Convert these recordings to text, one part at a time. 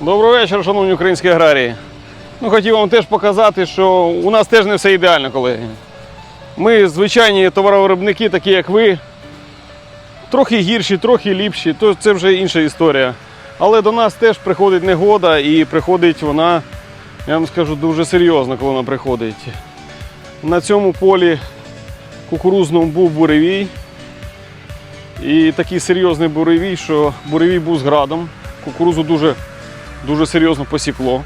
Добрий вечір, шановні українські аграрії. Ну, хотів вам теж показати, що у нас теж не все ідеально, колеги. Ми звичайні товаровиробники, такі як ви. Трохи гірші, трохи ліпші, то це вже інша історія. Але до нас теж приходить негода і приходить вона, я вам скажу, дуже серйозно, коли вона приходить. На цьому полі кукурузному був буревій. І такий серйозний буревій, що буревій був з градом. Кукурузу дуже, дуже серйозно посікло.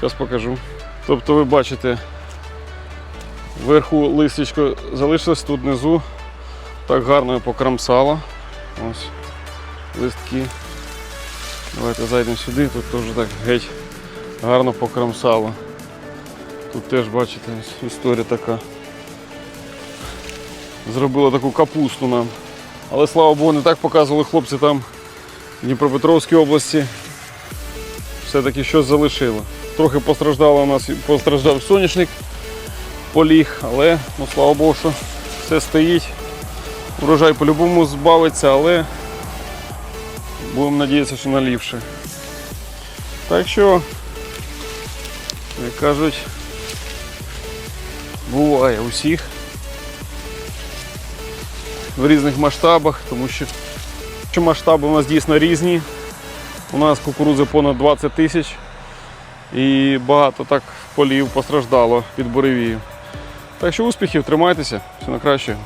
Зараз покажу. Тобто ви бачите, вверху листячко залишилось тут внизу. Так гарно покрамсало. Ось листки. Давайте зайдемо сюди, тут теж так геть гарно покрамсало. Тут теж бачите, історія така. Зробила таку капусту нам. Але слава Богу, не так показували хлопці там в Дніпропетровській області. Все-таки щось залишило. Трохи постраждало у нас, постраждав соняшник, поліг, але ну, слава Богу, що все стоїть. Урожай по-любому збавиться, але будемо надіятися, що наліпше. Так що, як кажуть, буває усіх в різних масштабах, тому що масштаби у нас дійсно різні. У нас кукурудзи понад 20 тисяч і багато так полів постраждало від буревію. Так що успіхів, тримайтеся, все на краще.